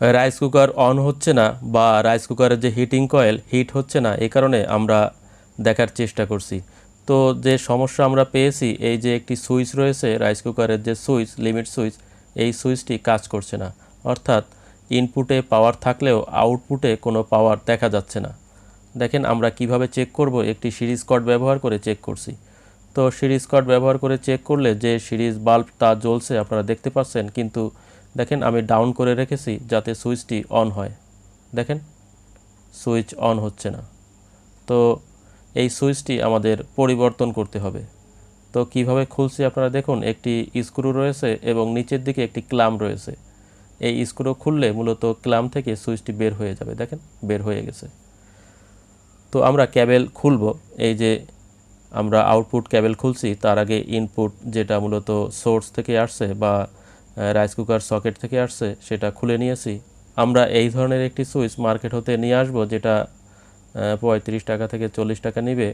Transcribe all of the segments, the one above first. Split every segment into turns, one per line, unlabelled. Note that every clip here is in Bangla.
রাইস কুকার অন হচ্ছে না বা রাইস কুকারের যে হিটিং কয়েল, হিট হচ্ছে না এই কারণে আমরা দেখার চেষ্টা করছি। তো যে সমস্যা আমরা পেয়েছি, এই যে একটি সুইচ রয়েছে, রাইস কুকারের যে সুইচ, লিমিট সুইচ, এই সুইচটি কাজ করছে না। অর্থাৎ ইনপুটে পাওয়ার থাকলেও আউটপুটে কোনো পাওয়ার দেখা যাচ্ছে না। দেখেন আমরা কীভাবে চেক করব, একটি সিরিজ কর্ড ব্যবহার করে চেক করছি। তো সিরিজ কট ব্যবহার করে চেক করলে যে সিরিজ বাল্ব তা জ্বলছে, আপনারা দেখতে পাচ্ছেন, কিন্তু দেখেন আমি ডাউন করে রেখেছি যাতে সুইচটি অন হয়। দেখেন সুইচ অন হচ্ছে না। তো এই সুইচটি আমাদের পরিবর্তন করতে হবে। তো কীভাবে খুলছি আপনারা দেখুন, একটি স্ক্রু রয়েছে এবং নিচের দিকে একটি ক্লাম রয়েছে। এই স্ক্রু খুললে মূলত ক্লাম থেকে সুইচটি বের হয়ে যাবে। দেখেন, বের হয়ে গেছে। তো আমরা ক্যাবেল খুলব। এই যে আমরা আউটপুট ক্যাবেল খুলছি, তার আগে ইনপুট যেটা মূলত সোর্স থেকে আসছে বা রাইস কুকার সকেট থেকে আসছে, সেটা খুলে নিয়েছি। আমরা এই ধরনের একটি সুইচ মার্কেট হতে নিয়ে আসব, যেটা পঁয়ত্রিশ টাকা থেকে চল্লিশ টাকা নিবে।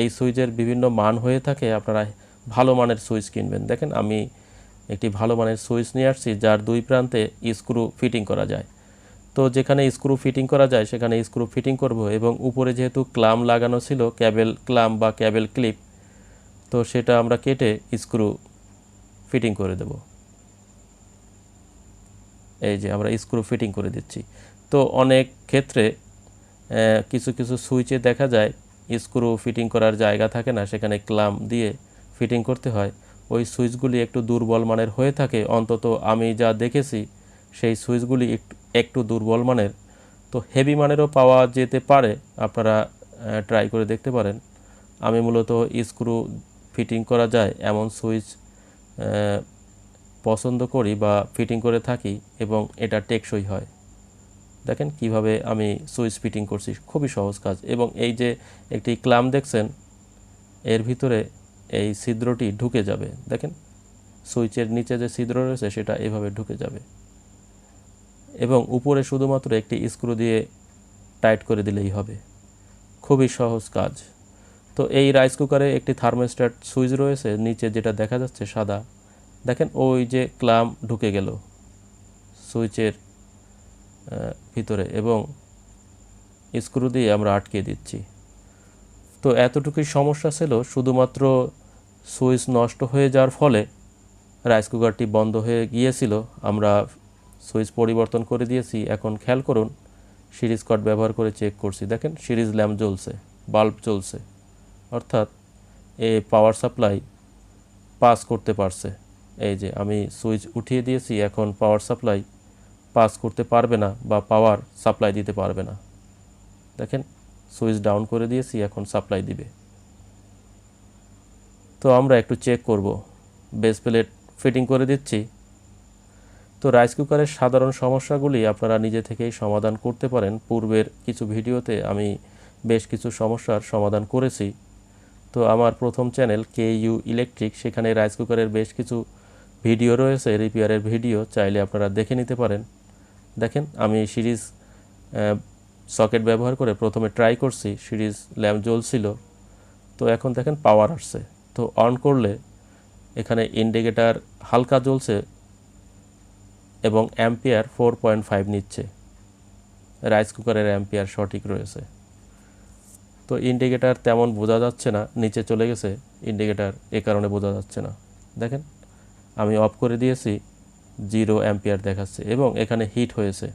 এই সুইচের বিভিন্ন মান হয়ে থাকে, আপনারা ভালো মানের সুইচ কিনবেন। দেখেন, আমি একটি ভালো মানের সুইচ নিয়ে আসছি, যার দুই প্রান্তে স্ক্রু ফিটিং করা যায়। তো যেখানে স্ক্রু ফিটিং করা যায়, সেখানে স্ক্রু ফিটিং করব এবং উপরে যেহেতু ক্লাম লাগানো ছিল ক্যাবেল ক্লাম বা ক্যাবেল ক্লিপ তো সেটা আমরা কেটে স্ক্রু ফিটিং করে দেব। এই যে আমরা স্ক্রু ফিটিং করে দিচ্ছি। তো অনেক ক্ষেত্রে কিছু কিছু সুইচে দেখা যায় স্ক্রু ফিটিং করার জায়গা থাকে না, সেখানে ক্লাম দিয়ে ফিটিং করতে হয়। ওই সুইচগুলি একটু দুর্বল মানের হয়ে থাকে। অন্তত আমি যা দেখেছি, সেই সুইচগুলি একটু একটু দুর্বল মানের। তো হেভি মানেরও পাওয়া যেতে পারে, আপনারা ট্রাই করে দেখতে পারেন। আমি মূলত স্ক্রু ফিটিং করা যায়, এমন সুইচ পছন্দ করি বা ফিটিং করে থাকি এবং এটা টেকসই হয়। দেখেন কীভাবে আমি সুইচ ফিটিং করছি, খুবই সহজ কাজ। এবং এই যে একটি ক্লাম দেখছেন, এর ভিতরে এই ছিদ্রটি ঢুকে যাবে। দেখেন, সুইচের নিচে যে ছিদ্র রয়েছে, সেটা এভাবে ঢুকে যাবে। এবং উপরে শুধুমাত্র একটি স্ক্রু দিয়ে টাইট করে দিলেই হবে। খুবই সহজ কাজ। তো এই রাইস কুকারে একটি থার্মোস্ট্যাট সুইচ রয়েছে, নিচে যেটা দেখা যাচ্ছে সাদা। দেখেন ওই যে ক্লাম ঢুকে গেল সুইচের ভিতরে এবং স্ক্রু দিয়ে আমরা আটকে দিচ্ছি। তো এতটুকুই সমস্যা ছিল, শুধুমাত্র সুইচ নষ্ট হয়ে যাওয়ার ফলে রাইস কুকারটি বন্ধ হয়ে গিয়েছিল। আমরা সুইচ পরিবর্তন করে দিয়েছি। এখন খেয়াল করুন, সিরিজ কট ব্যবহার করে চেক করছি। দেখেন, সিরিজ ল্যাম্প জ্বলছে, বাল্ব জ্বলছে, অর্থাৎ এ পাওয়ার সাপ্লাই পাস করতে পারছে। এই যে আমি সুইচ উঠিয়ে দিয়েছি, এখন পাওয়ার সাপ্লাই পাস করতে পারবে না বা পাওয়ার সাপ্লাই দিতে পারবে না। দেখেন, সুইচ ডাউন করে দিয়েছি, এখন সাপ্লাই দিবে। তো আমরা একটু চেক করব। বেস প্লেট ফিটিং করে দিচ্ছি। তো রাইস কুকারের সাধারণ সমস্যাগুলি আপনারা নিজে থেকেই সমাধান করতে পারেন। পূর্বের কিছু ভিডিওতে আমি বেশ কিছু সমস্যার সমাধান করেছি। তো আমার প্রথম চ্যানেল কে ইউ ইলেকট্রিক সেখানে রাইস কুকারের বেশ কিছু ভিডিও রয়েছে, রিপেয়ারের ভিডিও, চাইলে আপনারা দেখে নিতে পারেন। দেখেন, আমি সিরিজ সকেট ব্যবহার করে প্রথমে ট্রাই করছি, সিরিজ ল্যাম্প জ্বলছিল। তো এখন দেখেন পাওয়ার আসছে। তো অন করলে এখানে ইন্ডিকেটার হালকা জ্বলছে এবং অ্যাম্পিয়ার ফোর পয়েন্ট ফাইভ নিচ্ছে। রাইস কুকারের অ্যাম্পিয়ার সঠিক রয়েছে। তো ইন্ডিকেটার তেমন বোঝা যাচ্ছে না, নিচে চলে গেছে, ইন্ডিকেটার এ কারণে বোঝা যাচ্ছে না। দেখেন আমি অফ করে দিয়েছি জিরো অ্যাম্পিয়ার দেখাচ্ছে এবং এখানে হিট হয়েছে।